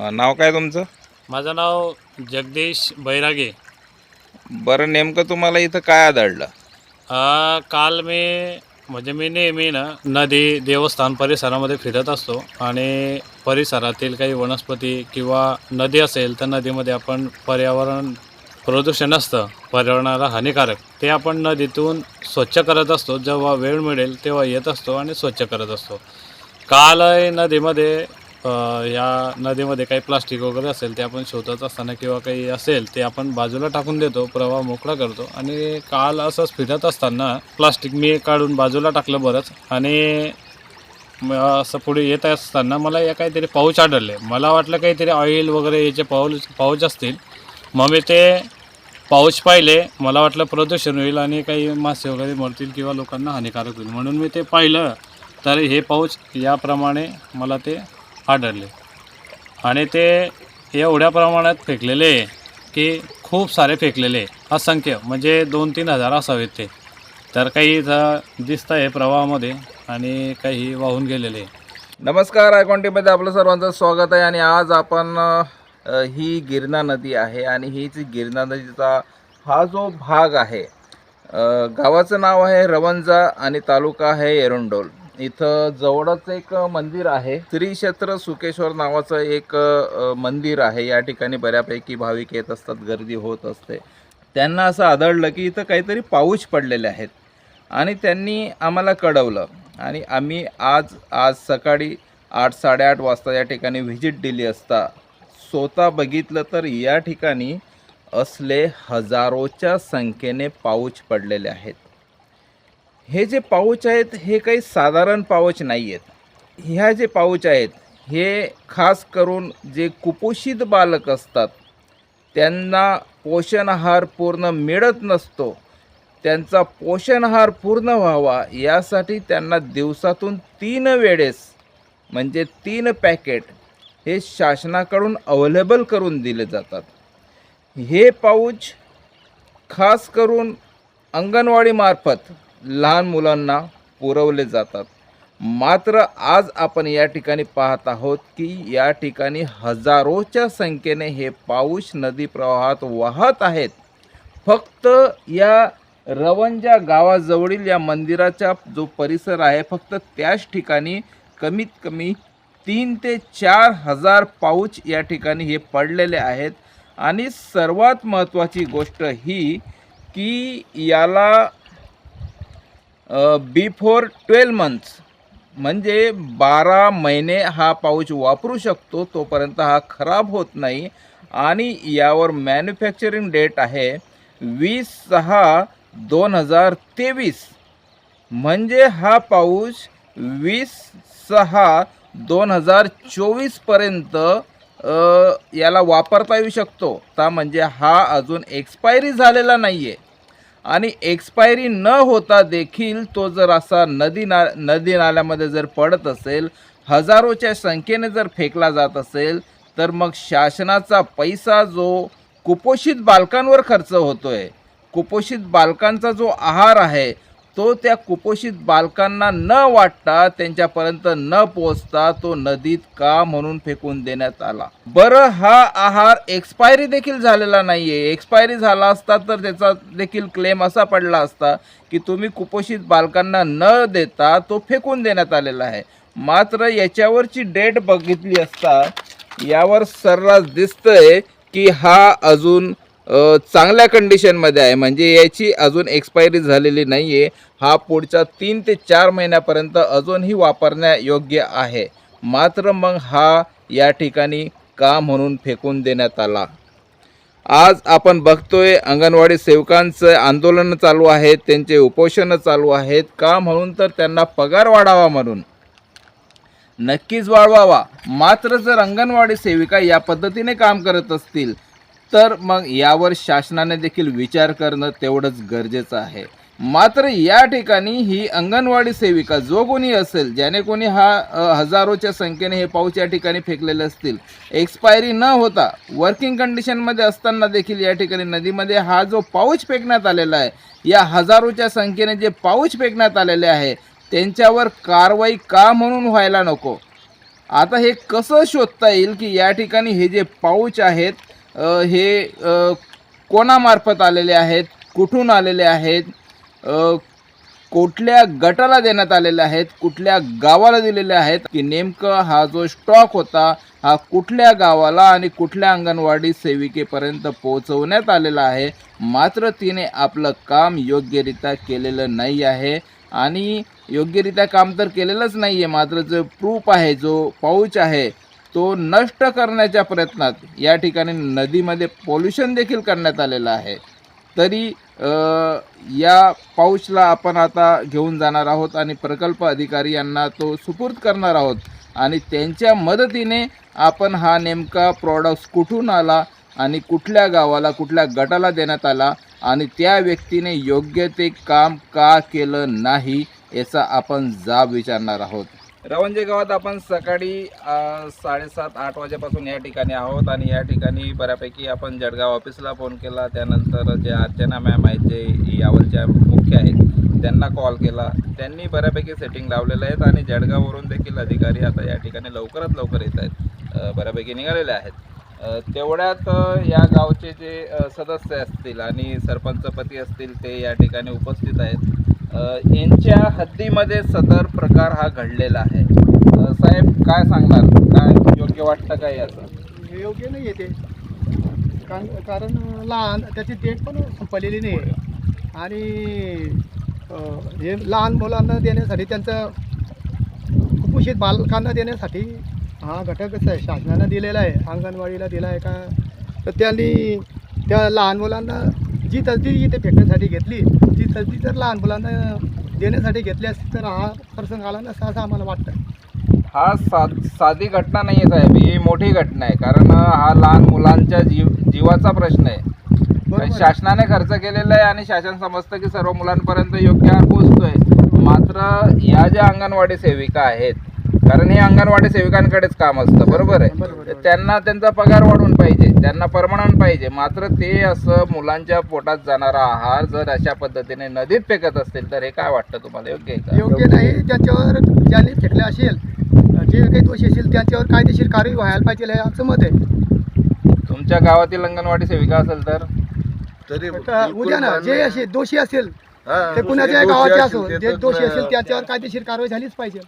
अ, नाव काय तुमचं? माझं नाव जगदीश बैरागे. बरं नेमकं तुम्हाला इथं काय आढळलं? अ, काल मी म्हणजे मी नेहमी ना नदी देवस्थान परिसरामध्ये फिरत असतो आणि परिसरातील काही वनस्पती किंवा नदी असेल तर नदीमध्ये आपण पर्यावरण प्रदूषण असतं. पर्यावरणाला हानिकारक. ते आपण नदीतून स्वच्छ करत असतो. जेव्हा वेळ मिळेल तेव्हा येत असतो आणि स्वच्छ करत असतो. काल नदीमध्ये या नदीमध्ये काही प्लास्टिक वगैरे असेल ते आपण शोधत असताना किंवा काही असेल ते आपण बाजूला टाकून देतो प्रवाह मोकळा करतो. आणि काल असंच फिरत असताना प्लास्टिक मी काढून बाजूला टाकलं बरंच. आणि असं पुढे येत असताना मला या काहीतरी पाऊच आढळले. मला वाटलं काहीतरी ऑइल वगैरे याचे पाऊच पाऊच असतील. मग मी ते पाऊच पाहिले. मला वाटलं प्रदूषण होईल आणि काही मासे वगैरे मरतील किंवा लोकांना हानिकारक होईल. म्हणून मी ते पाहिलं. तर हे पाऊच याप्रमाणे मला ते आढळले आणि ते एवढ्या प्रमाणात फेकलेले आहे की खूप सारे फेकलेले आहे. असंख्य म्हणजे दोन तीन हजार असावेत ते तर काही इथं दिसतं आहे प्रवाहामध्ये आणि काही वाहून गेलेले आहे. नमस्कार आयकॉन्टीमध्ये आपलं सर्वांचं स्वागत आहे आणि आज आपण ही गिरणा नदी आहे आणि ही जी गिरणा नदीचा हा जो भाग आहे गावाचं नाव आहे रवंजा आणि तालुका आहे एरंडोल इथं जवळच एक मंदिर आहे. श्री क्षेत्र सुकेश्वर नावाचं एक मंदिर आहे. या ठिकाणी बऱ्यापैकी भाविक येत असतात गर्दी होत असते. त्यांना असं आढळलं की इथं काहीतरी पाऊच पडलेले आहेत. आणि त्यांनी आम्हाला कळवलं. आणि आम्ही आज आज सकाळी आठ साडेआठ वाजता या ठिकाणी व्हिजिट दिली असता. स्वतः बघितलं तर या ठिकाणी असले हजारोच्या संख्येने पाऊच पडलेले आहेत. हे जे पाऊच आहेत हे काही साधारण पाऊच नाही आहेत ह्या जे पाऊच आहेत हे खास करून जे कुपोषित बालक असतात त्यांना पोषण आहार पूर्ण मिळत नसतो त्यांचा पोषण आहार पूर्ण व्हावा यासाठी त्यांना दिवसातून तीन वेळेस म्हणजे तीन पॅकेट हे शासनाकडून अवेलेबल करून दिले जातात. हे पाऊच खास करून अंगणवाडीमार्फत लहान मुलांना पुरवले जातात. मात्र आज आपण या ठिकाणी पाहत आहोत की या ठिकाणी हजारोच्या संख्येने हे पाऊस नदी प्रवाहात वाहत आहेत. फक्त या रवंजा गावाजवळील या मंदिराचा जो परिसर आहे फक्त त्याच ठिकाणी कमीत कमी तीन ते चार हजार पाऊच या ठिकाणी हे पडलेले आहेत. आणि सर्वात महत्त्वाची गोष्ट ही की याला बिफोर ट्वेल्व मंथ्स म्हणजे बारा महिने हा पाऊच वापरू शकतो तोपर्यंत हा खराब होत नाही. आणि यावर मॅन्युफॅक्चरिंग डेट आहे वीस सहा दोन हजार तेवीस. म्हणजे हा पाऊस वीस सहा दोन हजार चोवीसपर्यंत याला वापरता येऊ शकतो. ता म्हणजे हा अजून एक्सपायरी झालेला नाही आहे आणि एक्सपायरी न होता देखील तो जर असा नदी ना नदी नाल्यामध्ये जर पडत असेल हजारोच्या संख्येने जर फेकला जात असेल तर मग शासनाचा पैसा जो कुपोषित बालकांवर खर्च होतोय कुपोषित बालकांचा जो आहार आहे तो त्या कुपोषित बालकांना न वाटता त्यांच्यापर्यंत न पोचता तो नदीत का म्हणून फेकून देण्यात आला. बरं हा आहार एक्सपायरी देखील झालेला नाहीये. एक्सपायरी झाला असता तर त्याचा देखील क्लेम असा पडला असता की तुम्ही कुपोषित बालकांना न देता तो फेकून देण्यात आलेला आहे. मात्र याच्यावरची डेट बघितली असता यावर सर्रास दिसतंय की हा अजून चांगल्या कंडिशनमध्ये आहे. म्हणजे याची अजून एक्सपायरी झालेली नाही आहे हा पुढच्या तीन ते चार महिन्यापर्यंत अजूनही वापरण्यायोग्य आहे. मात्र मग हा या ठिकाणी का म्हणून फेकून देण्यात आला? आज आपण बघतोय अंगणवाडी सेवकांचं आंदोलन चालू आहेत त्यांचे उपोषणं चालू आहेत. का म्हणून तर त्यांना पगार वाढावा म्हणून. नक्कीच वाढवावा. मात्र जर अंगणवाडी सेविका या पद्धतीने काम करत असतील तर मग यावर शासनाने देखील विचार करणं तेवढंच गरजेचं आहे. मात्र या ठिकाणी ही अंगणवाडी सेविका जो कोणी असेल ज्याने कोणी हा हजारोच्या संख्येने हे पाऊच या ठिकाणी फेकलेले असतील एक्सपायरी न होता वर्किंग कंडिशनमध्ये असताना देखील या ठिकाणी नदीमध्ये हा जो पाऊच फेकण्यात आलेला आहे या हजारोच्या संख्येने जे पाऊच फेकण्यात आलेले आहे त्यांच्यावर कारवाई का म्हणून व्हायला नको? आता हे कसं शोधता येईल की या ठिकाणी हे जे पाऊच आहेत हे कोणामार्फत आलेले आहेत? कुठून आलेले आहेत? कुठल्या गटाला देण्यात आलेले आहेत? कुठल्या गावाला दिलेले आहेत? की नेमकं हा जो स्टॉक होता हा कुठल्या गावाला आणि कुठल्या अंगणवाडी सेविकेपर्यंत पोहोचवण्यात आलेला आहे? मात्र तिने आपलं काम योग्यरित्या केलेलं नाही आहे. आणि योग्यरित्या काम तर केलेलंच नाही आहे मात्र जो प्रूफ आहे जो पाऊच आहे तो नष्ट करण्याच्या प्रयत्नात या ठिकाणी नदीमध्ये पोल्युशन देखील करण्यात आलेलं आहे. तरी या पाऊचला आपण आता घेऊन जाणार आहोत आणि प्रकल्प अधिकारी यांना तो सुपूर्द करणार आहोत. आणि त्यांच्या मदतीने आपण हा नेमका प्रॉडक्ट कुठून आला आणि कुठल्या गावाला कुठल्या गटाला देण्यात आला आणि त्या व्यक्तीने योग्य ते काम का केलं नाही याचा आपण जाब विचारणार आहोत. रवंजे गावात आपण सकाळी साडेसात आठ वाजेपासून या ठिकाणी आहोत आणि या ठिकाणी बऱ्यापैकी आपण जळगाव ऑफिसला फोन केला. त्यानंतर जे अर्चना मॅम आहेत जे यावरच्या मुख्य आहेत त्यांना कॉल केला. त्यांनी बऱ्यापैकी सेटिंग लावलेलं आहेत आणि जळगाववरून देखील अधिकारी आता या ठिकाणी लवकरात लवकर येत आहेत. बऱ्यापैकी निघालेले आहेत. तेवढ्यात या गावचे जे सदस्य असतील आणि सरपंचपती असतील ते या ठिकाणी उपस्थित आहेत. यांच्या हद्दीमध्ये सदर प्रकार हा घडलेला आहे. साहेब काय सांगणार? काय योग्य वाटतं काय याचं? हे योग्य नाही आहे ते. कारण कारण लहान त्याची डेट पण संपलेली नाही आहे. आणि हे लहान मुलांना देण्यासाठी त्यांचं कुपोषित बालकांना देण्यासाठी हा घटक कसं आहे. शासनानं दिलेला आहे अंगणवाडीला दिला आहे का? तर त्यांनी त्या लहान मुलांना जी तसदी इथे फेकण्यासाठी घेतली ती तसदी जर लहान मुलांना देण्यासाठी घेतली असती तर हा प्रसंग आला नसता असं आम्हाला वाटतं. हा सा साधी घटना नाही आहे साहेब ही मोठी घटना आहे. कारण हा लहान मुलांच्या जीव जीवाचा प्रश्न आहे. शासनाने खर्च केलेला आहे आणि शासन समजतं की सर्व मुलांपर्यंत योग्य आहार पोहोचतोय. मात्र या ज्या अंगणवाडी सेविका आहेत कारण हे अंगणवाडी सेविकांकडेच काम असतं बरोबर आहे. त्यांना त्यांचा पगार वाढवून पाहिजे त्यांना परमनंट पाहिजे. मात्र ते असं मुलांच्या पोटात जाणारा आहार जर अशा पद्धतीने नदीत फेकत असतील तर हे काय वाटतं तुम्हाला? योग्य आहे का? योग्य नाही ज्यांच्यावर ज्यांनी फेकले असेल जे काही दोषी असेल त्यांच्यावर कायदेशीर कारवाई व्हायला पाहिजे हे आमचं मत आहे. तुमच्या गावातील अंगणवाडी सेविका असेल तर? उद्या ना जे असे दोषी असेल हा, ते कुणाच्या दोषी गावाचे असेल असो ते जे तर दोषी असेल त्यांच्यावर कायदेशीर कारवाई झालीच पाहिजे.